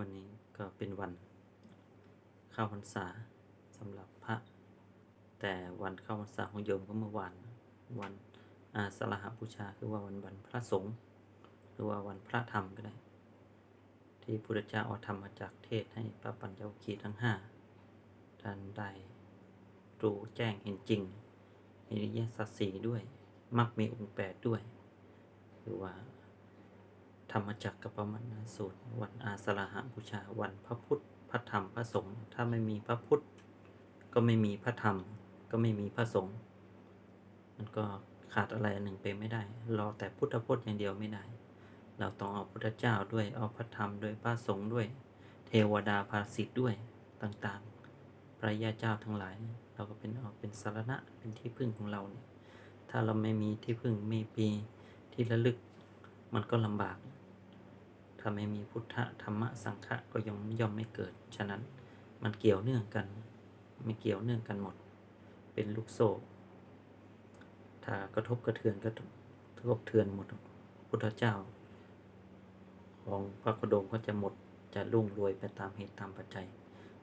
วันนี้ก็เป็นวันเข้าพรรษาสำหรับพระ แต่วันเข้าพรรษาของโยมก็เมื่อวานวันอาสาฬหบูชาคือว่าวันวันพระสงฆ์หรือว่าวันพระธรรมก็ได้ ที่พุทธเจ้าเอาธรรมมาจากเทศให้พระปัญจวคีทั้งห้าท่านได้รู้แจ้งเห็นจริงอริยสัจสีด้วยมักมีองค์แปดด้วย หรือว่า ธรรมจักรกับปรมัตนสูตร วันอาสาฬหบูชาวันพระพุทธพระธรรมพระสงฆ์ถ้าไม่มีพระพุทธ ก็ไม่มีพระธรรม ก็ไม่มีพระสงฆ์มันก็ขาดอะไรหนึ่งไปไม่ได้ รอแต่พุทธพจน์อย่างเดียวไม่ได้ เราต้องเอาพุทธเจ้าด้วยเอาพระธรรมด้วยพระสงฆ์ด้วย เทวดาภาสิทธิ์ด้วยต่างๆ พระยาเจ้าทั้งหลาย เราก็เป็นเอาเป็นสารณะเป็นที่พึ่งของเราเนี่ยถ้าเราไม่มีที่พึ่งไม่มีที่ระลึก มันก็ลำบาก ถ้าไม่มีพุทธธรรมะสังฆะก็ย่อมย่อมไม่เกิด ฉะนั้นมันเกี่ยวเนื่องกัน ไม่เกี่ยวเนื่องกันหมด เป็นลูกโซ่ ถ้ากระทบกระเทือนก็กระทบเทือนหมด พุทธเจ้า ของพระโคดมก็จะหมดจะรุ่งรวยไปตามเหตุตามปัจจัย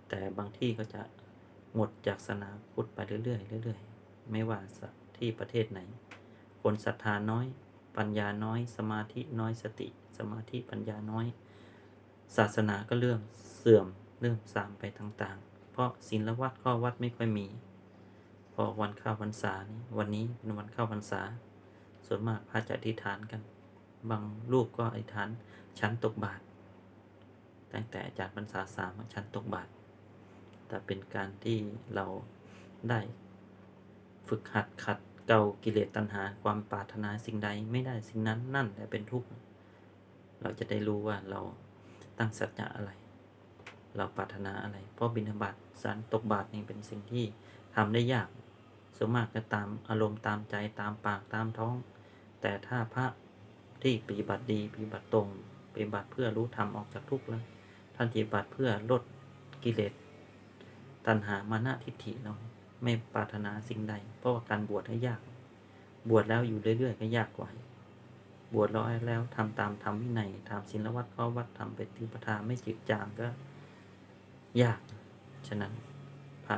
แต่บางที่ก็จะหมดจากศาสนาพุทธไปเรื่อยๆเรื่อยๆ ไม่ว่าที่ประเทศไหน คนศรัทธาน้อย ปัญญาน้อย สมาธิน้อยสติ สมาธิปัญญาน้อย ศาสนาก็เรื่องเสื่อมเรื่องสามไปต่างๆ เพราะศีลวัดข้อวัดไม่ค่อยมีพอวันเข้าพรรษานี่วันนี้เป็นวันเข้าพรรษา ส่วนมากพระจะอธิษฐานกัน บางรูปก็อธิษฐานชั้นตกบาทตั้งแต่จารย์พรรษาสามชั้นตกบาทแต่เป็นการที่เราได้ฝึกหัดขัด เก่ากิเลสตัณหาความปรารถนาสิ่งใดไม่ได้สิ่งนั้นนั่นแหละเป็นทุกข์ เราจะได้รู้ว่าเราตั้งสัจจะอะไร เราปรารถนาอะไร เพราะบิณฑบาตสารตกบาทนี่เป็นสิ่งที่ทำได้ยากส่วนมากจะตามอารมณ์ตามใจตามปากตามท้อง แต่ถ้าพระที่ปฏิบัติดีปฏิบัติตรงปฏิบัติเพื่อรู้ธรรมออกจากทุกข์แล้วท่านปฏิบัติเพื่อลดกิเลสตัณหามานะทิฏฐิเรา ไม่ปรารถนาสิ่งใด เพราะว่าการบวชให้ยาก บวชแล้วอยู่เรื่อยๆก็ยากกว่า บวชแล้วแล้วทำตามธรรมวินัยทำศีลวัดข้อวัดทำเป็นติปทาไม่จืดจางก็ ยาก ฉะนั้นพระ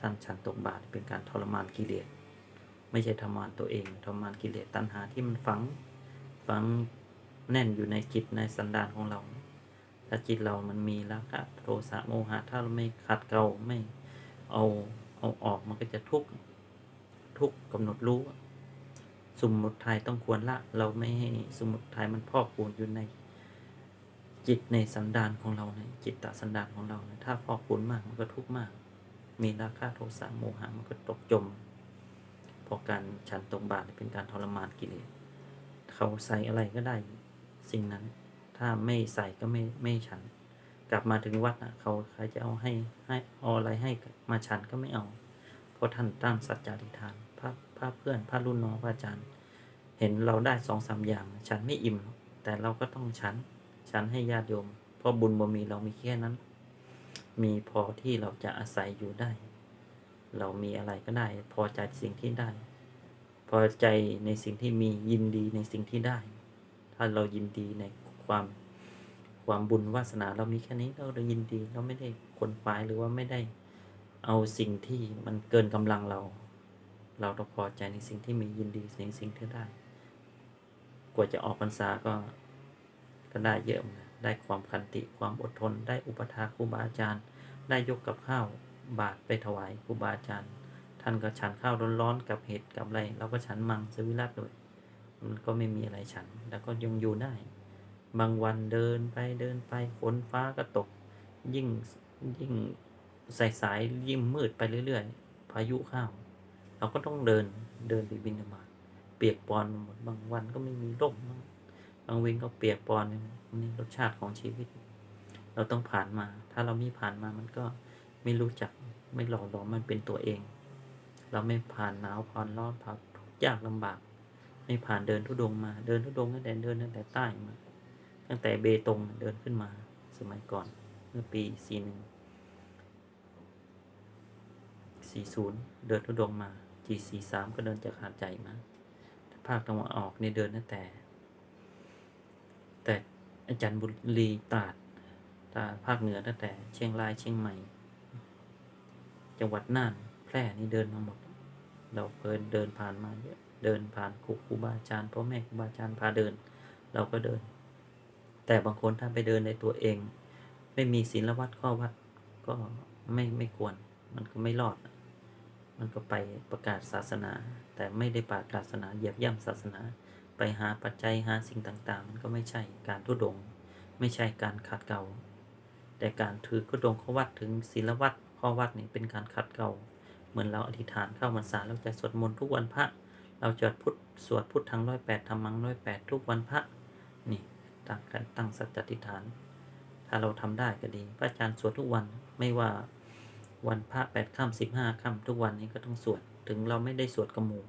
ท่านฉันตกบาตรเป็นการทรมานกิเลสไม่ใช่ทรมานตัวเองทรมานกิเลสตัณหาที่มันฝังฝังแน่นอยู่ในจิตในสันดานของเรา ถ้าจิตเรามันมีราคะโทสะโมหะถ้าเราไม่ขัดเกลาไม่เอา เอาออกมันก็จะทุกข์ทุกข์กำหนดรู้ สมมุติไทยต้องควรละ เราไม่ให้สมมุติไทยมันพอกพูนอยู่ใน จิตในสันดานของเราในจิตตสันดานของเรานะถ้าพอกพูนมากมันก็ทุกข์มาก มีราคะโทสะโมหะมันก็ตกจมพราะการฉันตรงบาตรเป็นการทรมานกิเลสเขาใส่อะไรก็ได้ สิ่งนั้น ถ้าไม่ใส่ก็ไม่ไม่ฉัน ลับมาถึงวัดนะเขาใครจะเอาให้ให้เอาอะไรให้มาฉันก็ไม่เอาเพราะท่านตั้งสัจจาธิษฐานพระพระเพื่อนพระรุ่นน้องพระอาจารย์ เห็นเราได้สองสามอย่าง ฉันไม่อิ่ม แต่เราก็ต้องฉัน ฉันให้ญาติโยม เพราะบุญบ่มีเรามีแค่นั้น มีพอที่เราจะอาศัยอยู่ได้ เรามีอะไรก็ได้ พอใจสิ่งที่ได้ พอใจในสิ่งที่มียินดีในสิ่งที่ได้ ถ้าเรายินดีในความ ความบุญวาสนาเรามีแค่นี้เรายินดี เราไม่ได้ขนควายหรือว่าไม่ได้เอาสิ่งที่มันเกินกำลังเรา เราต้องพอใจในสิ่งที่มียินดีในสิ่งที่ได้ กว่าจะออกพรรษาก็ก็ได้เยอะนกันได้ความขันติความอดทน ได้อุปถาครูบาอาจารย์ ได้ยกกับข้าวบาตรไปถวายครูบาอาจารย์ ท่านก็ฉันข้าวร้อนๆกับเห็ดกับอะไรเราก็ฉันมังสวิรัตด้วยมันก็ไม่มีอะไรฉัน แล้วก็ยังอยู่ได้ บางวันเดินไปเดินไปฝนฟ้าก็ตก ยิ่งยิ่งสายสายยิ่งมืดไปเรื่อยๆ พายุเข้าเราก็ต้องเดินเดินไปบินมาเปียกปอนหมดบางวันก็ไม่มีร่มบ้างบางเวงก็เปียกปอนนี่รสชาติของชีวิต เราต้องผ่านมา ถ้าเราไม่ผ่านมามันก็ไม่รู้จักไม่หล่อหลอมมันเป็นตัวเอง เราไม่ผ่านหนาวผ่านร้อนผ่านทุกยากลำบาก ไม่ผ่านเดินทุดงมา เดินทุดงตั้งแต่เดินตั้งแต่ใต้มา ตั้งแต่เบตงเดินขึ้นมาสมัยก่อนเมื่อปีสี่หนึ่งสี่ศูนย์เดินทุดงมาจีสี่สามก็เดินจากหาดใหญ่มา ภาคตะวันออกนี่เดินตั้งแต่ แต่อาจารย์บุรีตราดถ้าภาคเหนือตั้งแต่เชียงรายเชียงใหม่ จังหวัดน่านแพร่นี่เดินมาหมด เราเพลินเดินผ่านมาเยอะเดินผ่านครูบาอาจารย์พ่อแม่ครูบาอาจารย์พาเดิน เราก็เดิน แต่บางคนถ้าไปเดินในตัวเอง ไม่มีศีลวัดข้อวัดก็ไม่ไม่ควร มันก็ไม่รอด มันก็ไปประกาศศาสนา แต่ไม่ได้ประกาศศาสนาเหยียบย่ำศาสนา ไปหาปัจจัยหาสิ่งต่างๆ มันก็ไม่ใช่การทุดง ไม่ใช่การขัดเกลาแต่การถือทุดงข้อวัดถึงศีลวัดข้อวัดนี่เป็นการขัดเกลาเหมือนเราอธิษฐานเข้าพรรษาเราจะสวดมนต์ทุกวันพระ เราจะพุทธสวดพุทธังร้อยแปดธรรมังร้อยแปดทุกวันพระนี่ ตั้งกันตั้งสัจจิฐาน ถ้าเราทำได้ก็ดี พระอาจารย์สวดทุกวันไม่ว่าวันพระแปดค่ำสิบห้าค่ำทุกวันนี้ก็ต้องสวด ถึงเราไม่ได้สวดกระหมู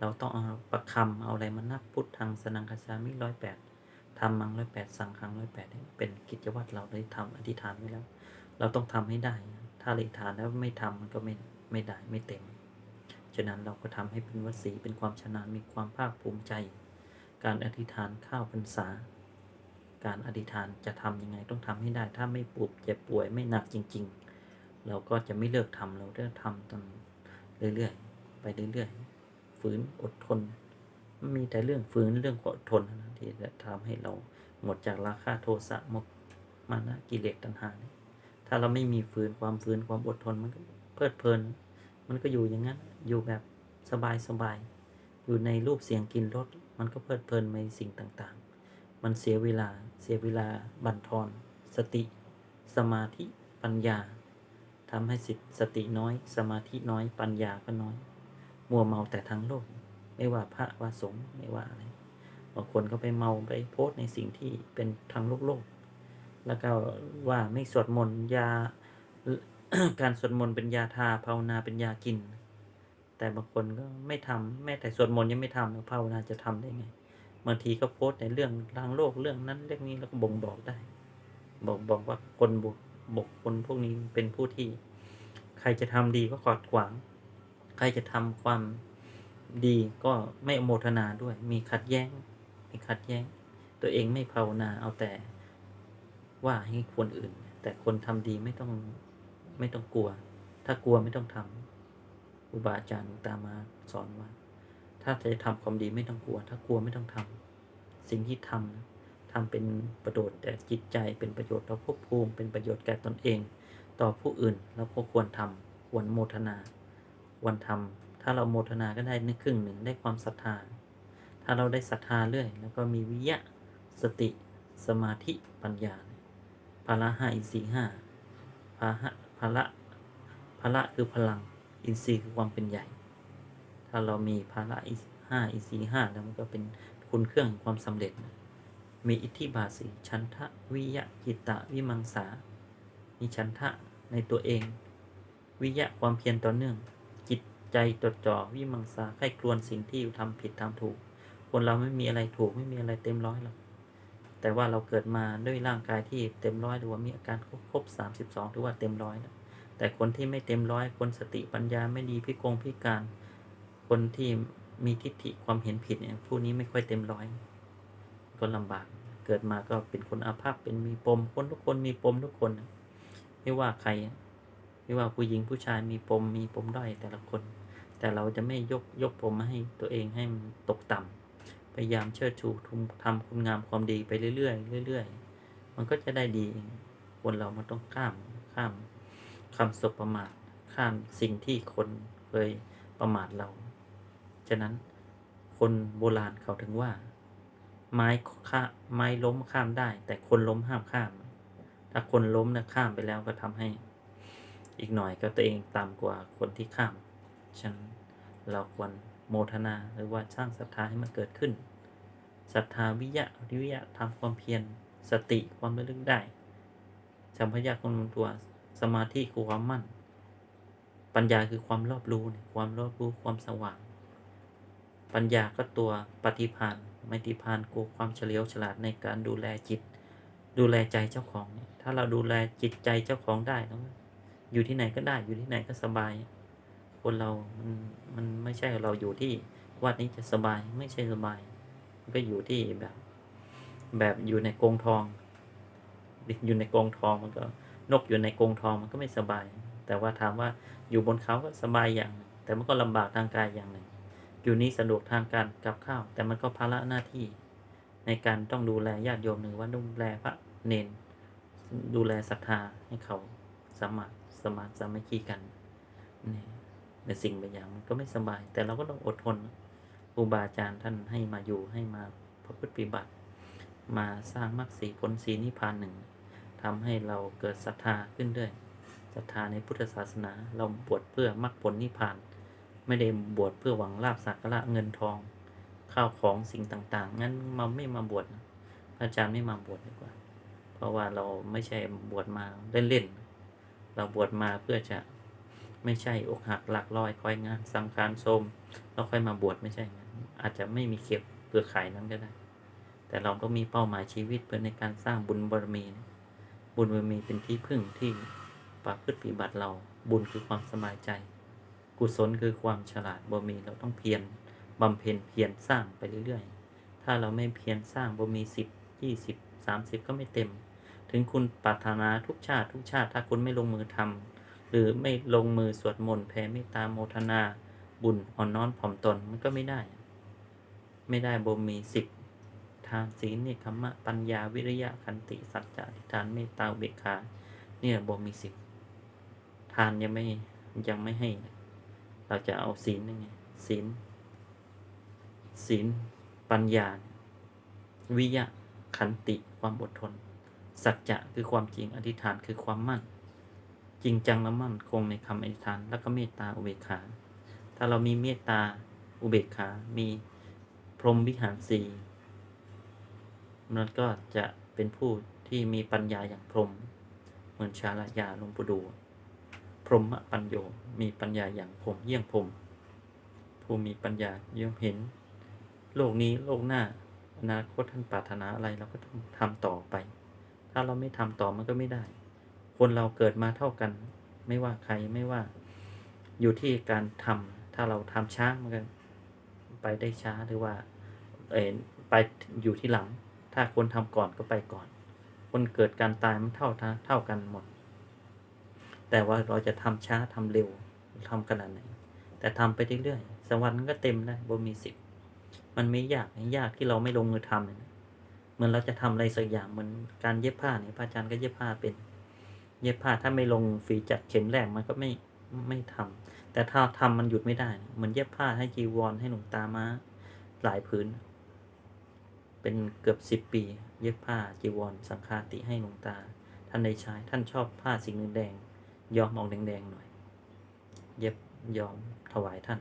เราต้องเอาประคำเอาอะไรมานับพุทธังสนังคาชามิร้อยแปดทำมังร้อยแปดสังฆังร้อยแปดเป็นกิจวัตรเราได้ทำอธิษฐานไว้แล้ว เราต้องทำให้ได้ ถ้าอธิษฐานแล้วไม่ทำมันก็ไม่ไม่ได้ไม่เต็ม ฉะนั้นเราก็ทำให้เป็นวสีเป็นความชนาญมีความภาคภูมิใจ การอธิษฐานข้าวพรรษา การอธิษฐานจะทำยังไงต้องทำให้ได้ ถ้าไม่ปวดเจ็บป่วยไม่หนักจริง ๆ เราก็จะไม่เลิกทำเราจะทำจนเรื่อยๆไปเรื่อยๆฝืนอดทนมีแต่เรื่องฝืนเรื่องอดทนที่จะทำให้เราหมดจากราคะโทสะมกมานะกิเลสตัณหาถ้าเราไม่มีฝืนความฝืนความอดทนมันก็เพลิดเพลิน มันก็อยู่อย่างนั้นอยู่แบบสบายสบายๆอยู่ในรูปเสียงกินรสมันก็เพลิดเพลินในสิ่งต่างๆ มันเสียเวลา เสียเวลาบั่นทอน สติ สมาธิปัญญาทำให้สิทธิสติน้อย สมาธิน้อยปัญญาก็น้อย มัวเมาแต่ทางโลก ไม่ว่าพระว่าสงฆ์ไม่ว่าอะไรบางคนก็ไปเมาไปโพสในสิ่งที่เป็นทางโลกโลก แล้วก็ว่าไม่สวดมนต์ยา การสวดมนต์เป็นยาทาภาวนาเป็นยากิน แต่บางคนก็ไม่ทำแม้แต่สวดมนต์ยังไม่ทำแล้วภาวนาจะทำได้ไง บางทีก็โพสต์ในเรื่องทางโลกเรื่องนั้นเรื่องนี้แล้วก็บ่งบอกได้ บอกบอกว่าคนบุกบกคนพวกนี้เป็นผู้ที่ ใครจะทำดีก็ขอดขวาง ใครจะทำความดีก็ไม่อนุโมทนาด้วย มีขัดแย้ง มีขัดแย้ง ตัวเองไม่ภาวนาเอาแต่ว่าให้คนอื่น แต่คนทำดีไม่ต้องไม่ต้องกลัว ถ้ากลัวไม่ต้องทำครูบาอาจารย์ตามาสอนว่า ถ้าจะทำความดีไม่ต้องกลัว ถ้ากลัวไม่ต้องทำสิ่งที่ทำนะทำเป็นประโยชน์แต่จิตใจเป็นประโยชน์ต่อภพภูมิ เป็นประโยชน์แก่ตนเอง ต่อผู้อื่นแล้วก็ควรทำควรโมทนาควรทำถ้าเราโมทนาก็ได้นึกครึ่งหนึ่งได้ความศรัทธา ถ้าเราได้ศรัทธาเรื่อย แล้วก็มีวิยะสติ สมาธิปัญญาพละห้าอินทรีย์ห้าพาหะพละพละคือพลัง อินทรีย์คือความเป็นใหญ่ ถ้าเรามีพละอีห้าอินทรีย์ห้าแล้วมันก็เป็นคุณเครื่องความสำเร็จนะมีอิทธิบาสีชันทะวิยะจิตตะวิมังสา มีชันทะในตัวเอง วิยะความเพียรต่อเนื่อง จิตใจจดจ่อวิมังสาใคร่ครวญสิ่งที่ทำผิดทำถูก คนเราไม่มีอะไรถูกไม่มีอะไรเต็มร้อยหรอกแต่ว่าเราเกิดมาด้วยร่างกายที่เต็มร้อยหรือว่ามีอาการครบสามสิบสองถือว่าเต็มร้อยแล้วแต่คนที่ไม่เต็มร้อยคนสติปัญญาไม่ดีพิกงพิการ คนที่มีทิฏฐิความเห็นผิดเนี่ยผู้นี้ไม่ค่อยเต็มร้อย ก็ลำบาก เกิดมาก็เป็นคนอาภัพเป็นมีปม คนทุกคนมีปมทุกคน ไม่ว่าใคร ไม่ว่าผู้หญิงผู้ชายมีปมมีปมด้อยแต่ละคน แต่เราจะไม่ยกยกปมมาให้ตัวเองให้มันตกต่ำพยายามเชิดชูทุมทำคุณงามความดีไปเรื่อยๆเรื่อยๆ มันก็จะได้ดีเองคนเรามันต้องข้ามข้ามคำสบประมาทข้ามสิ่งที่คนเคยประมาทเรา ฉะนั้น คนโบราณเขาถึงว่า ไม้ข้าไม้ล้มข้ามได้ แต่คนล้มห้ามข้าม ถ้าคนล้มนะข้ามไปแล้วก็ทำให้ อีกหน่อยก็ตัวเองต่ำกว่าคนที่ข้าม ฉะนั้นเราควรโมทนาหรือว่าสร้างศรัทธาให้มันเกิดขึ้นศรัทธาวิยะวิยะทำความเพียรสติความระลึกได้สัมพยาคนตัวสมาธิคือความมั่น ปัญญาคือความรอบรู้เนี่ยความรอบรู้ความสว่าง ปัญญาก็ตัวปฏิภาณไมตริภาณกูความเฉลียวฉลาดในการดูแลจิต ดูแลใจเจ้าของ ถ้าเราดูแลจิตใจเจ้าของได้แล้วอยู่ที่ไหนก็ได้ อยู่ที่ไหนก็สบาย คนเรา มันมันไม่ใช่เราอยู่ที่วัดนี้จะสบายไม่ใช่สบาย มันก็อยู่ที่แบบ แบบอยู่ในกรงทองอยู่ในกรงทองมันก็นกอยู่ในกรงทองมันก็ไม่สบาย แต่ว่าถามว่าอยู่บนเขาก็สบายอย่างหนึ่งแต่มันก็ลำบากทางกายอย่างหนึ่ง อยู่นี่สะดวกทางการกับข้าว แต่มันก็ภาระหน้าที่ ในการต้องดูแลญาติโยมหนึ่งว่าดูแลพระเนนดูแลศรัทธาให้เขาสามารถสมาสามัคคีกันนี่ในสิ่งบางอย่างมันก็ไม่สบาย แต่เราก็ต้องอดทนครูบาอาจารย์ท่านให้มาอยู่ให้มาประพฤติปฏิบัติ มาสร้างมรรคสีผลสีนิพพานหนึ่งทำให้เราเกิดศรัทธาขึ้นด้วยศรัทธาในพุทธศาสนา เราบวชเพื่อมรรคผลนิพพาน ไม่ได้บวชเพื่อหวังลาบสักการะเงินทอง ข้าวของสิ่งต่าง ๆ งั้นมาไม่มาบวชพระอาจารย์ไม่มาบวชดีกว่า เพราะว่าเราไม่ใช่บวชมาเล่นๆเราบวชมาเพื่อจะไม่ใช่อกหักหลักลอยคอยงานสังขารโทมเราค่อยมาบวชไม่ใช่งั้นอาจจะไม่มีเข็บเปลือกไข่นั้นก็ได้ แต่เราต้องมีเป้าหมายชีวิตเพื่อในการสร้างบุญบารมี บุญบารมีเป็นที่พึ่งที่ประพฤติปฏิบัติเราบุญคือความสบายใจ กุศลคือความฉลาดบารมีเราต้องเพียรบำเพ็ญเพียรสร้างไปเรื่อยๆ ถ้าเราไม่เพียรสร้างบารมีสิบยี่สิบสามสิบก็ไม่เต็ม ถึงคุณปรารถนาทุกชาติทุกชาติถ้าคุณไม่ลงมือทำหรือไม่ลงมือสวดมนต์แผ่เมตตาโมทนา บุญอ่อนน้อมผ่อมตนมันก็ไม่ได้ ไม่ได้บารมีสิบทานศีลเนคขมะปัญญาวิริยะขันติสัจจะอธิษฐานเมตตาเบกขาเนี่ยบารมีสิบทานยังไม่ยังไม่ให้ เราจะเอาศีลยังไงศีลศีลปัญญา วิยะขันติความอดทน สัจจะคือความจริงอธิษฐานคือความมั่น จริงจังและมั่นคงในคำอธิษฐาน แล้วก็เมตตาอุเบกขา ถ้าเรามีเมตตาอุเบกขา มีพรหมวิหารสีมันก็จะเป็นผู้ที่มีปัญญาอย่างพรหมเหมือนชาลยาลงปูดู พรหมปัญโย มีปัญญาอย่างพรหมเยี่ยงพรหมผู้มีปัญญาย่อมเห็น โลกนี้โลกหน้า อนาคตท่านปรารถนาอะไรเราก็ต้องทำต่อไป ถ้าเราไม่ทำต่อมันก็ไม่ได้ คนเราเกิดมาเท่ากัน ไม่ว่าใครไม่ว่า อยู่ที่การทำถ้าเราทำช้ามันก็ไปได้ช้าหรือว่าเอไปอยู่ที่หลัง ถ้าคนทำก่อนก็ไปก่อน คนเกิดการตายมันเท่าเท่ากันหมด แต่ว่าเราจะทำช้าทำเร็ว ทำขนาดไหน แต่ทำไปเรื่อยๆสวรรค์ก็เต็มได้บ่มีสิบมันไม่ยากยากที่เราไม่ลงมือทำเลยนะเหมือนเราจะทำอะไรสักอย่างเหมือนการเย็บผ้าเนี่ยพระอาจารย์ก็เย็บผ้าเป็น เย็บผ้าถ้าไม่ลงฝีจัดเข็มแรกมันก็ไม่ไม่ทำแต่ถ้าทำมันหยุดไม่ได้เหมือนเย็บผ้าให้จีวรให้หลวงตามาหลายพื้น เป็นเกือบสิบปี เย็บผ้าจีวร สังฆาติให้หลวงตา ท่านได้ใช้ท่านชอบผ้าสีแดงยอมออกแดงๆหน่อย เย็บยอมถวายท่าน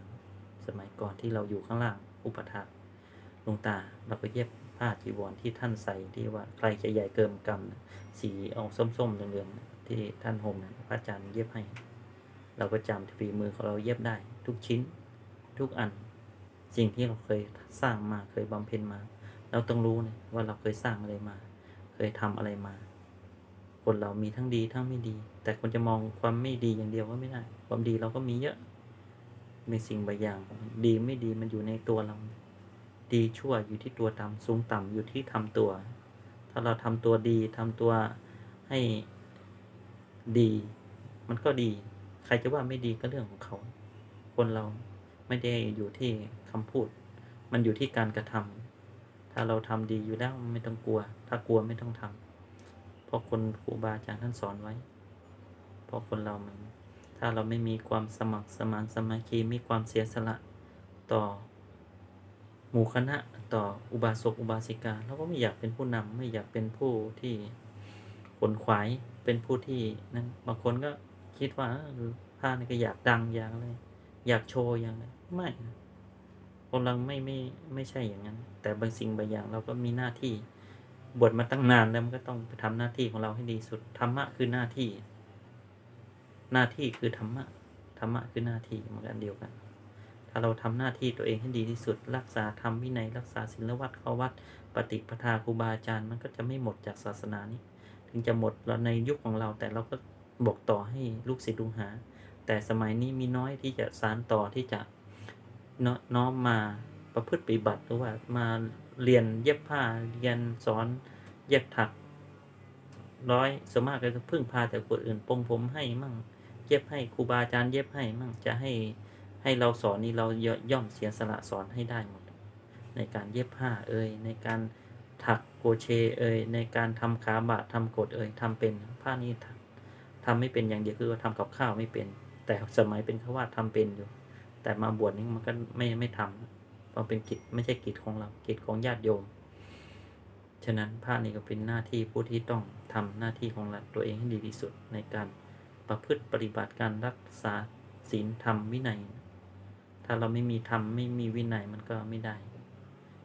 สมัยก่อนที่เราอยู่ข้างล่างอุปถากหลวงตาเราก็เย็บผ้าจีวรที่ท่านใส่ที่ว่าใครจะใหญ่เกินกำสีออกส้มๆเหลืองๆที่ท่านห่มนะพระอาจารย์เย็บให้ เราก็จำฝีมือของเราเย็บได้ ทุกชิ้น ทุกอัน สิ่งที่เราเคยสร้างมาเคยบำเพ็ญมา เราต้องรู้นะว่าเราเคยสร้างอะไรมา เคยทำอะไรมา คนเรามีทั้งดีทั้งไม่ดี แต่คนจะมองความไม่ดีอย่างเดียวก็ไม่ได้ ความดีเราก็มีเยอะมีสิ่งบางอย่าง ดีไม่ดีมันอยู่ในตัวเรา ดีชั่วอยู่ที่ตัวต่ำสูงต่ำอยู่ที่ทำตัว ถ้าเราทำตัวดีทำตัวให้ดี มันก็ดี ใครจะว่าไม่ดีก็เรื่องของเขา คนเราไม่ได้อยู่ที่คำพูด มันอยู่ที่การกระทำถ้าเราทำดีอยู่แล้วไม่ต้องกลัว ถ้ากลัวไม่ต้องทำ เพราะคนครูบาอาจารย์ท่านสอนไว้ เพราะคนเรามัน ถ้าเราไม่มีความสมัครสมานสามัคคีมีความเสียสละต่อหมู่คณะต่ออุบาสกอุบาสิกาเราก็ไม่อยากเป็นผู้นำไม่อยากเป็นผู้ที่ขนขวายเป็นผู้ที่นั่นบางคนก็คิดว่าเออผ้านก็อยากดังอย่างเลยอยากโชว์อย่างเลยไม่คนเราไม่ไม่ไม่ใช่อย่างนั้น แต่บางสิ่งบางอย่างเราก็มีหน้าที่ บวชมาตั้งนานแล้วมันก็ต้องไปทำหน้าที่ของเราให้ดีสุดธรรมะคือหน้าที่ หน้าที่คือธรรมะธรรมะคือหน้าที่เหมือนกันเดียวกัน ถ้าเราทำหน้าที่ตัวเองให้ดีที่สุด รักษาธรรมวินัยรักษาศีลวัดข้อวัด ปฏิปทาครูบาอาจารย์มันก็จะไม่หมดจากศาสนานี้ ถึงจะหมดแล้วในยุคของเราแต่เราก็บอกต่อให้ลูกศิษย์ลูกหา แต่สมัยนี้มีน้อยที่จะสานต่อที่จะเนาะน้อมมา ประพฤติปฏิบัติหรือว่ามาเรียนเย็บผ้าเรียนสอนเย็บถัก ร้อยส่วนมากก็จะพึ่งพาแต่คนอื่นปงผมให้มั่งเย็บให้ครูบาอาจารย์เย็บให้มั่งจะให้ให้เราสอนนี่เราย่อมเสียสละสอนให้ได้หมด ในการเย็บผ้าเอ่ยในการถักโกเชเอ่ยในการทำขาบาททำกดเอ่ยทำเป็นผ้านี่ทำทำไม่เป็นอย่างเดียวคือว่าทำกับข้าวไม่เป็น แต่สมัยเป็นขาวาสทำเป็นอยู่ แต่มาบวชนี่มันก็ไม่ไม่ทำ พราเป็นกิจไม่ใช่กิจของเรา กิจของญาติโยม ฉะนั้นพระนี่ก็เป็นหน้าที่ผู้ที่ต้องทำหน้าที่ของเราตัวเองให้ดีที่สุดในการประพฤติปฏิบัติการรักษาศีลธรรมวินัย ถ้าเราไม่มีธรรมไม่มีวินัยมันก็ไม่ได้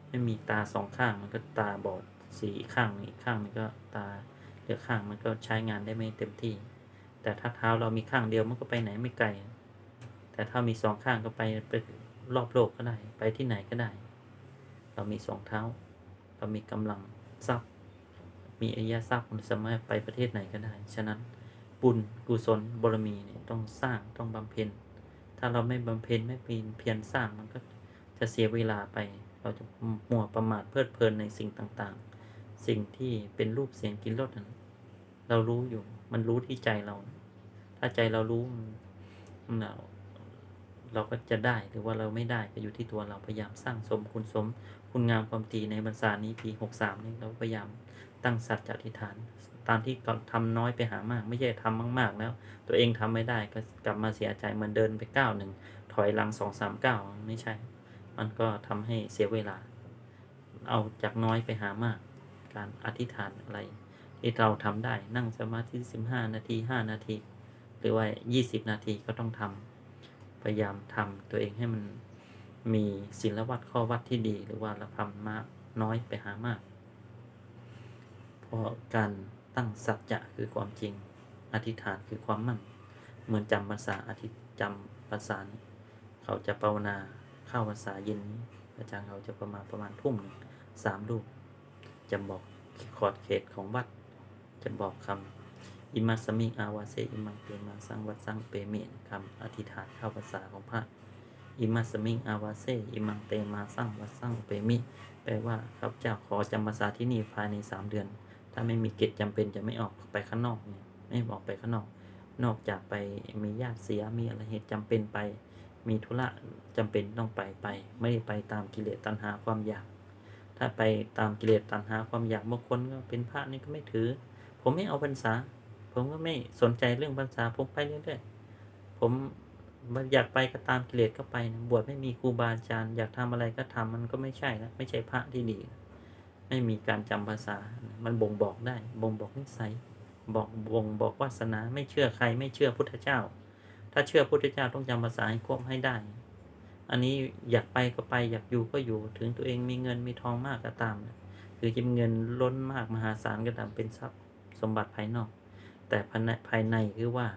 ไม่มีตาสองข้างมันก็ตาบอดสีข้างอีกข้างมันก็ตาเหลือข้างมันก็ใช้งานได้ไม่เต็มที่ แต่ถ้าเท้าเรามีข้างเดียวมันก็ไปไหนไม่ไกล แต่ถ้ามีสองข้างก็ไปไป รอบโลกก็ได้ ไปที่ไหนก็ได้ เรามีสองเท้า เรามีกำลังทรัพย์ มีอริยทรัพย์มันสามารถไปประเทศไหนก็ได้ ฉะนั้นบุญกุศลบารมีเนี่ยต้องสร้างต้องบำเพ็ญ ถ้าเราไม่บำเพ็ญไม่เพียรเพียรสร้างมันก็จะเสียเวลาไป เราจะมัวประมาทเพลิดเพลินในสิ่งต่างๆ สิ่งที่เป็นรูปเสียงกินรสนั้นเรารู้อยู่ มันรู้ที่ใจเรา ถ้าใจเรารู้มัน เราก็จะได้หรือว่าเราไม่ได้ก็อยู่ที่ตัวเราพยายามสร้างสมคุณสม คุณงามความดีในบรรษานี้ปีหกสามนี้เราพยายามตั้งสัจจะอธิษฐาน ตามที่ทำน้อยไปหามาก ไม่ใช่ทำมาก ๆ แล้ว ตัวเองทำไม่ได้ก็กลับมาเสียใจเหมือนเดินไปก้าวหนึ่งถอยหลังสองสามก้าวไม่ใช่ มันก็ทำให้เสียเวลา เอาจากน้อยไปหามาก การอธิษฐานอะไรที่เราทำได้นั่งสมาธิสิบห้านาทีห้านาที หรือว่ายี่สิบนาทีก็ต้องทำ พยายามทำตัวเองให้มันมีศีลวัดข้อวัดที่ดี หรือว่าเราทำมากน้อยไปหามาก เพราะการตั้งสัจจะคือความจริง อธิษฐานคือความมั่น เหมือนจำภาษาอธิจำภาษานเขาจะภาวนาเข้าภาษาเย็นอาจารย์เขาจะประมาณประมาณทุ่มหนึ่งสามรูปจะบอกขอดเขตของวัด จะบอกคำ อิมัสมิงอาวาเซอิมังเปมาสังวัดสังเปเมนคำอธิษฐานเข้าภาษาของพระอิมัสมิงอาวาเซอิมังเตมาสังวัดสังเปมิ แปลว่าข้าพเจ้าขอจำภาษาที่นี่ภายในสามเดือน ถ้าไม่มีกิจจำเป็นจะไม่ออกไปข้างนอกเนี่ยไม่ออกไปข้างนอก นอกจากไปมีญาติเสียมีอะไรเหตุจำเป็นไป มีธุระจำเป็นต้องไปไป ไม่ได้ไปตามกิเลสตัณหาความอยาก ถ้าไปตามกิเลสตัณหาความอยากบางคนก็เป็นพระนี่ก็ไม่ถือ ผมไม่เอาพรรษา ผมก็ไม่สนใจเรื่องพรรษาผมไปเรื่อยๆ ผมอยากไปก็ตามกิเลสก็ไปนะบวชไม่มีครูบาอาจารย์อยากทำอะไรก็ทำมันก็ไม่ใช่แล้วไม่ใช่พระที่ดี ไม่มีการจำภาษา มันบ่งบอกได้ บ่งบอกนิสัย บอกบ่งบอกวาสนา ไม่เชื่อใคร ไม่เชื่อพุทธเจ้า ถ้าเชื่อพุทธเจ้าต้องจำภาษาให้ครบให้ได้ อันนี้อยากไปก็ไปอยากอยู่ก็อยู่ ถึงตัวเองมีเงินมีทองมากก็ตามนะคือจะมีเงินล้นมากมหาศาลก็ตามเป็นทรัพย์สมบัติภายนอก แต่ภายในคือว่า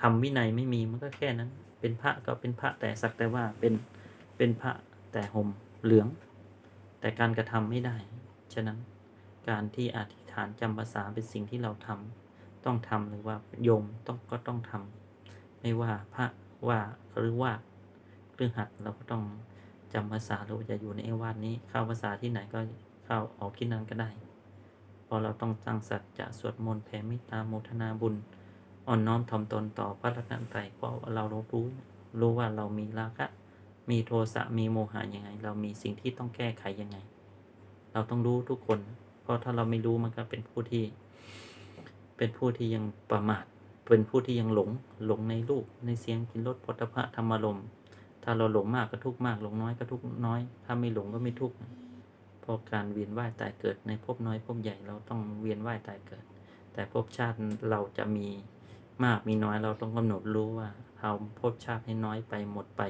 ทำวินัยไม่มีมันก็แค่นั้น เป็นพระก็เป็นพระแต่สักแต่ว่าเป็นเป็นพระแต่ห่มเหลือง แต่การกระทำไม่ได้ ฉะนั้นการที่อธิษฐานจำภาษาเป็นสิ่งที่เราทำต้องทำหรือว่าโยมต้องก็ต้องทำไม่ว่าพระว่าหรือว่าเครื่องหัดเราก็ต้องจำภาษาเราจะอยู่ในเอวาดนี้เข้าภาษาที่ไหนก็เข้าออกที่นั่นก็ได้ ราะเราต้องตั้งสัจจะสวดมนต์แผ่เมตตาโมทนาบุญ อ่อนน้อมถ่อมตนต่อพระรัตนตรัยเพราะเรารู้รู้ว่าเรามีราคะ มีโทสะมีโมหะยังไง เรามีสิ่งที่ต้องแก้ไขยังไง เราต้องรู้ทุกคน เพราะถ้าเราไม่รู้มันก็เป็นผู้ที่ เป็นผู้ที่ยังประมาท เป็นผู้ที่ยังหลงหลงในรูปในเสียงกินรสพธพะธรรมารมถ้าเราหลงมากก็ทุกมากหลงน้อยก็ทุกน้อย ถ้าไม่หลงก็ไม่ทุกข์ เพราะการเวียนว่ายตายเกิดในภพน้อยภพใหญ่เราต้องเวียนว่ายตายเกิด แต่ภพชาติเราจะมีมากมีน้อยเราต้องกำหนดรู้ว่าเอาภพชาติให้น้อยไปหมดไป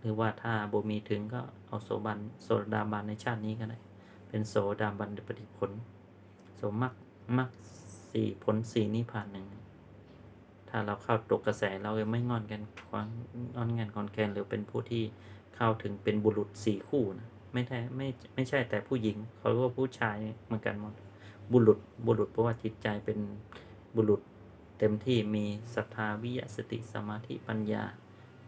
หรือว่าถ้าบ่มีถึงก็เอาโสบันโสดาบันในชาตินี้ก็ได้ เป็นโสดาบันปฏิผลโสมักมักสี่ผลสี่นิพพานหนึ่งถ้าเราเข้าตกกระแสเราไม่งอนกันความงอนงานคอนแคนหรือเป็นผู้ที่เข้าถึงเป็นบุรุษสี่คู่นะ ไม่ใช่ไม่ไม่ใช่แต่ผู้หญิง เขาเรียกว่าผู้ชายเหมือนกันหมด บุรุษบุรุษเพราะว่าจิตใจเป็นบุรุษเต็มที่มีศรัทธาวิยสติสมาธิปัญญา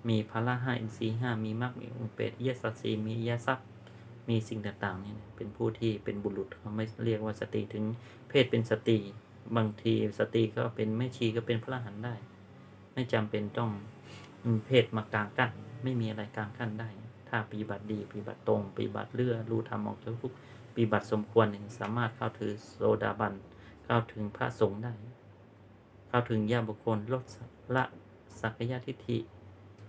มีพละห้าอินทรีย์ห้ามีมรรคมีองค์เปตเยสัสีมียทรัพย์ มีสิ่งต่างๆเนี่ยเป็นผู้ที่เป็นบุรุษเขาไม่เรียกว่าสตรีถึงเพศเป็นสตรีบางทีสตรีก็เป็นแม่ชีก็เป็นพระหันได้ ไม่จำเป็นต้องเพศมากลางกั้นไม่มีอะไรกลางกั้นได้ ถ้าปฏิบัติดีปฏิบัติตรงปฏิบัติเลื่อรู้ธรรมออกจากทุกปฏิบัติสมควรเนี่ยสามารถเข้าถือโสดาบันเข้าถึงพระสงฆ์ได้ เข้าถึงญาบุคคลลดละสักยะทิฏฐิ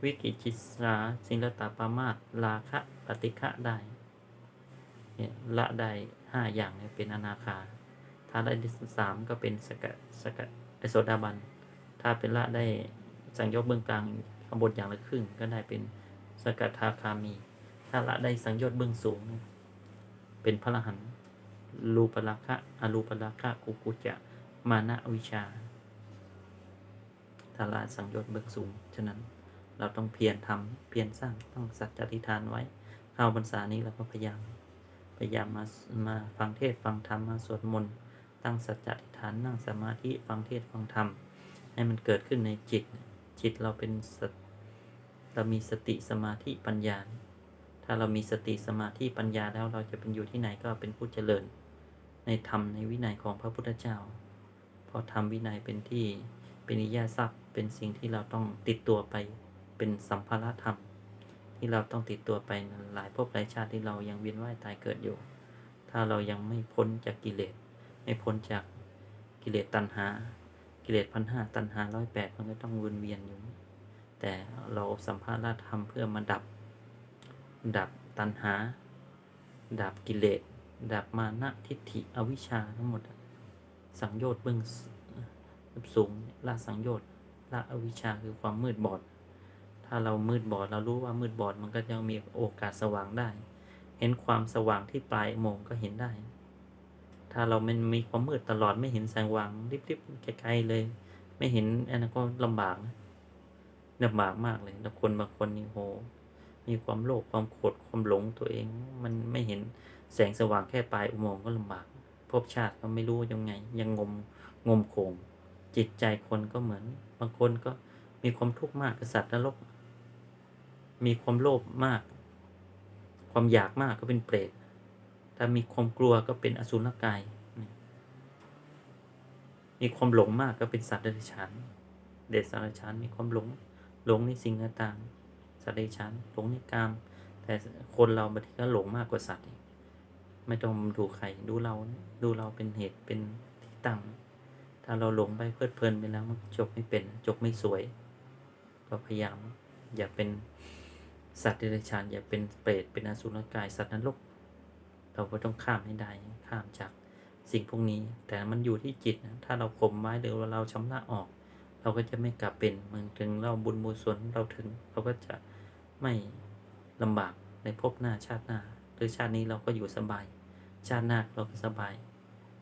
วิกิจิสราสิลตาปามาตราคะปฏิฆะได้เนี่ยละได้ห้าอย่างเป็นอนาคา ถ้าได้สามก็เป็นสกสกะโสดาบัน ถ้าเป็นละได้สังยชน์เบื้องกลางข้างบนอย่างละครึ่งก็ได้เป็น สกทาคามี ถ้าละได้สังโยชน์เบื้องสูง เป็นพระรหันรูปราคะอรูปราคะกุกุจะมานะวิชาถ้าละสังโยชน์เบื้องสูง ฉะนั้นเราต้องเพียรทำเพียรสร้างต้องสัจจติฐานไว้เข้าพรรษานี้เราก็พยายาม พยายามมามาฟังเทศฟังธรรมมาสวดมนต์ตั้งสัจจติฐานนั่งสมาธิฟังเทศฟังธรรมให้มันเกิดขึ้นในจิต จิตเราเป็นสต เรามีสติสมาธิปัญญา ถ้าเรามีสติสมาธิปัญญาแล้วเราจะเป็นอยู่ที่ไหนก็เป็นผู้เจริญ ในธรรมในวินัยของพระพุทธเจ้า เพราะธรรมวินัยเป็นที่เป็นนิยาทรัพย์เป็นสิ่งที่เราต้องติดตัวไป เป็นสัมภาระธรรม ที่เราต้องติดตัวไปหลายภพหลายชาติที่เรายังเวียนว่ายตายเกิดอยู่ ถ้าเรายังไม่พ้นจากกิเลสไม่พ้นจากกิเลสตัณหา กิเลสพันห้าตัณหาร้อยแปดมันก็ต้องวนเวียนอยู่ แต่เราสัมภาระธรรมเพื่อมาดับ ดับตัณหา ดับกิเลส ดับมานะทิฏฐิอวิชชาทั้งหมด สังโยชน์เบื้องสูงละสังโยชน์ละอวิชชาคือความมืดบอด ถ้าเรามืดบอดเรารู้ว่ามืดบอดมันก็ยังมีโอกาสสว่างได้ เห็นความสว่างที่ปลายโมงก็เห็นได้ ถ้าเรามันมีความมืดตลอดไม่เห็นแสงว่างริบๆไกลๆเลย ไม่เห็นอันนั้นก็ลำบากนะ ลำบากมากเลยแล้วคนบางคนนี่โห มีความโลภความโกรธความหลงตัวเอง มันไม่เห็นแสงสว่างแค่ปลายอุโมงค์ก็ลำบากภพชาติก็ไม่รู้ยังไง ยังงมงมโขงจิตใจคนก็เหมือน บางคนก็มีความทุกข์มากกับสัตว์นรกมีความโลภมาก ความอยากมากก็เป็นเปรตถ้ามีความกลัวก็เป็นอสุรกาย มีความหลงมากก็เป็นสัตว์เดรัจฉาน เดรัจฉานมีความหลง หลงในสิ่งต่างๆสัตว์เดรัจฉานหลงในกาม แต่คนเราบางทีก็หลงมากกว่าสัตว์อีกไม่ต้องดูใครดูเราดูเราเป็นเหตุเป็นที่ตั้งถ้าเราหลงไปเพลิดเพลินไปแล้วมันจบไม่เป็นจบไม่สวย ก็พยายามอย่าเป็นสัตว์เดรัจฉานอย่าเป็นเปรตเป็นอสุรกายสัตว์นรกเราก็ต้องข้ามให้ได้ข้ามจากสิ่งพวกนี้ แต่มันอยู่ที่จิตนะถ้าเราข่มไว้หรือว่าเราชำระออก เราก็จะไม่กลับเป็นเมือนถึงเราบุญบุญส่วนเราถึง เราก็จะไม่ลำบากในภพหน้าชาติหน้า หรือชาตินี้เราก็อยู่สบาย ชาติหน้าเราก็สบาย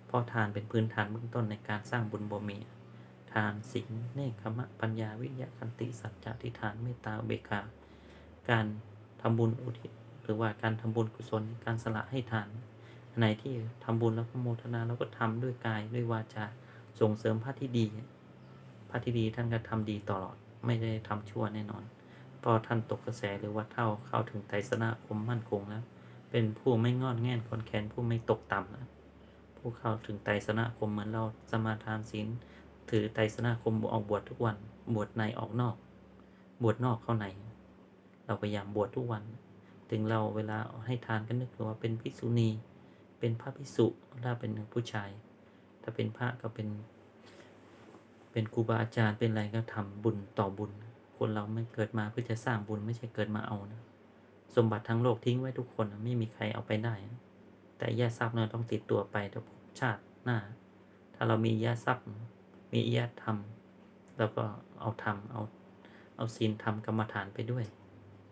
เพราะทานเป็นพื้นฐานเบื้องต้นในการสร้างบุญบรมีทานศีลเนคขมะปัญญาวิทยาคันติสัจจะทิฏฐานเมตตาเบกขาการทำบุญอุทิศหรือว่าการทำบุญกุศลการสละให้ทานอันไหนที่ทำบุญแล้วก็โมทนาแล้วก็ทำด้วยกายด้วยวาจาส่งเสริมพระที่ดี พระที่ดีท่านก็ทำดีตลอด ไม่ได้ทำชั่วแน่นอนเพราะท่านตกกระแสหรือว่าเท่าเข้าถึงไตรสนาคมมั่นคงแล้ว เป็นผู้ไม่งอนแง่นคนแค้นผู้ไม่ตกต่ำแล้วผู้เข้าถึงไตรสนาคมเหมือนเราสมาทานศีลถือไตรสนาคมออกบวชทุกวัน บวชในออกนอก บวชนอกเข้าใน เราพยายามบวชทุกวัน ถึงเราเวลาให้ทานก็นึกถึงว่าเป็นภิกษุณี เป็นพระภิกษุถ้าเป็นผู้ชาย ถ้าเป็นพระก็เป็น เป็นครูบาอาจารย์เป็นอะไรก็ทำบุญต่อบุญ คนเราไม่เกิดมาเพื่อจะสร้างบุญไม่ใช่เกิดมาเอานะสมบัติทั้งโลกทิ้งไว้ทุกคนไม่มีใครเอาไปได้ แต่ญาติทรัพย์เราต้องติดตัวไปถ้าภพชาติหน้า ถ้าเรามีญาติทรัพย์ มีญาติธรรมเราก็เอาธรรมเอาเอาศีลธรรมกรรมฐานไปด้วย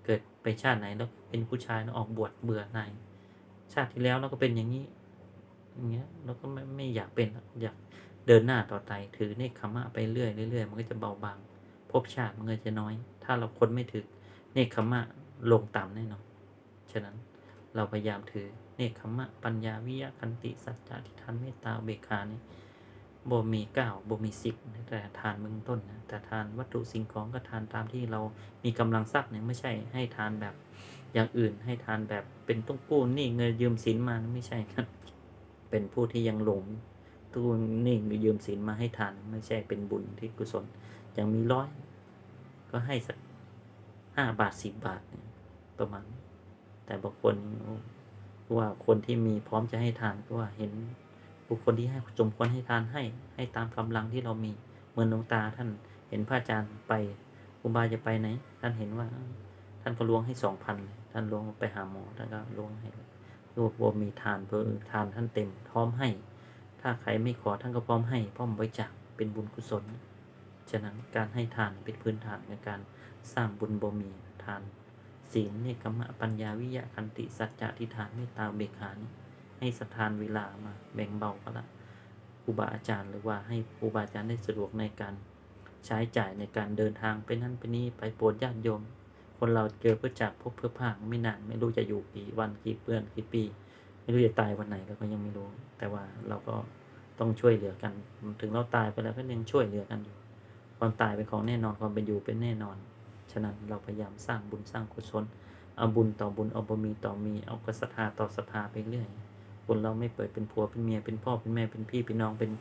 เกิดไปชาติไหนแล้วเป็นผู้ชายแล้วออกบวชเบื่อหน่ายชาติที่แล้วเราก็เป็นอย่างนี้อย่างเงี้ยเราก็ไม่ไม่อยากเป็นอยาก เดินหน้าต่อไปถือเนคขมะไปเรื่อยเรื่อยมันก็จะเบาบางภพชาติมันก็จะน้อย ถ้าเราคนไม่ถือเนคขมะลงต่ำแน่นอนฉะนั้นเราพยายามถือเนคขมะ ปัญญาวิยะคันติสัจจะทิฏฐานเมตตาเบกขานี่บ่มีเก้าบ่มีสิบแต่ทานเบื้องต้นนะแต่ทานวัตถุสิ่งของก็ทานตามที่เรามีกำลังทรัพย์เนี่ยไม่ใช่ให้ทานแบบอย่างอื่นให้ทานแบบเป็นต้องกู้นี่เงินยืมสินมาไม่ใช่ครับ เป็นผู้ที่ยังหลง ตู้นี่ยืมศีลมาให้ทาน ไม่ใช่เป็นบุญที่กุศลอย่างมีร้อย ก็ให้สักห้าบาทสิบบาทประมาณ แต่บางคนว่าคนที่มีพร้อมจะให้ทานก็ว่าเห็นบุคคลที่ให้สมควรให้ทานให้ ให้ตามกำลังที่เรามีเหมือนหลวงตาท่านเห็นพระอาจารย์ไปอุบาจะไปไหน ท่านเห็นว่า ท่านก็ล้วงให้สองพันท่านล้วงไปหาหมอท่านก็ล้วงให้รวบรวมมีทานเพื่อทานท่านเต็มพร้อมให้ ถ้าใครไม่ขอท่านก็พร้อมให้พร้อมบริจาคเป็นบุญกุศล ฉะนั้นการให้ทานเป็นพื้นฐานในการสร้างบุญบ่มีทาน ศีลเนกขมะปัญญาวิยะคันติสัจจะทิฏฐานเมตตาเบกขานี่ให้สถานเวลามาแบ่งเบาก็ละครูบาอาจารย์หรือว่าให้ครูบาอาจารย์ได้สะดวกในการใช้จ่ายในการเดินทางไปนั่นไปนี่ไปโปรดญาติโยม คนเราเกิดเพื่อจากพบเพื่อภาคไม่นานไม่รู้จะอยู่กี่วันกี่เดือนกี่ปี ไม่รู้จะตายวันไหนเราก็ยังไม่รู้ แต่ว่าเราก็ต้องช่วยเหลือกัน ถึงเราตายไปแล้วก็ยังช่วยเหลือกันอยู่ความตายเป็นของแน่นอนความเป็นอยู่เป็นแน่นอน ฉะนั้นเราพยายามสร้างบุญสร้างกุศลเอาบุญต่อบุญเอาบารมีต่อมีเอากศรัทธาต่อศรัทธาไปเรื่อยคนเราไม่เปิดเป็นผัวเป็นเมียเป็นพ่อเป็นแม่เป็นพี่เป็นน้องเป็น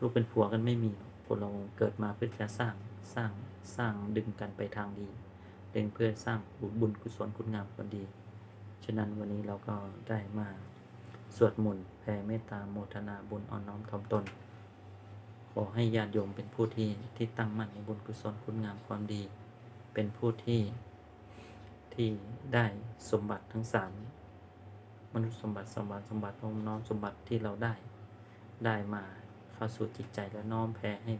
ลูกเป็นผัวกันไม่มีคนเราเกิดมาเพื่อจะสร้างสร้างสร้างดึงกันไปทางดีดึงเพื่อสร้างบุญกุศลคุณงามความดี ฉะนั้นวันนี้เราก็ได้มา สวดมนต์แผ่เมตตาโมทนาบุญอ่อนน้อมถ่อมตน ขอให้ญาติโยมเป็นผู้ที่ที่ตั้งมั่นในบุญกุศลคุณงามความดี เป็นผู้ที่ที่ได้สมบัติทั้งสามมนุษย์สมบัติสมบัติสมบัติน้อมน้อมสมบัติที่เราได้ได้มาเข้าสู่จิตใจและน้อมแผ่ให้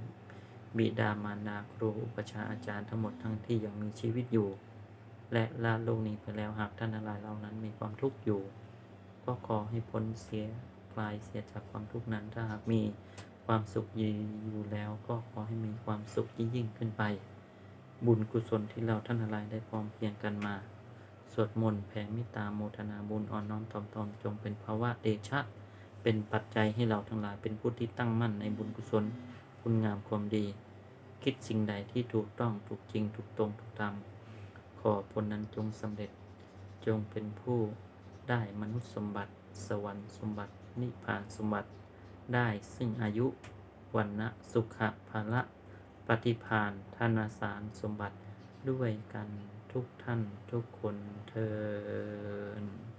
บิดามารดาครูอุปชาอาจารย์ทั้งหมดทั้งที่ยังมีชีวิตอยู่ และลาโลกนี้ไปแล้วหากท่านทั้งหลายเหล่านั้นมีความทุกข์อยู่ ก็ขอให้พ้นเสียคลายเสียจากความทุกข์นั้น ถ้าหากมีความสุขอยู่แล้วก็ขอให้มีความสุขยิ่งขึ้นไป บุญกุศลที่เราท่านทั้งหลายได้พร้อมเพียงกันมา สวดมนต์แผ่เมตตาโมทนาบุญอ่อนน้อมถ่อมตนจงเป็นภาวะเดชะ เป็นปัจจัยให้เราทั้งหลายเป็นผู้ที่ตั้งมั่นในบุญกุศลคุณงามความดี คิดสิ่งใดที่ถูกต้องถูกจริงถูกตรงถูกธรรมขอผลนั้นจงสำเร็จจงเป็นผู้ ได้มนุษย์สมบัติ สวรรค์สมบัติ นิพพานสมบัติ ได้ซึ่งอายุวันนะสุขะภาละปฏิพานธนาสารสมบัติด้วยกันทุกท่านทุกคนเทอ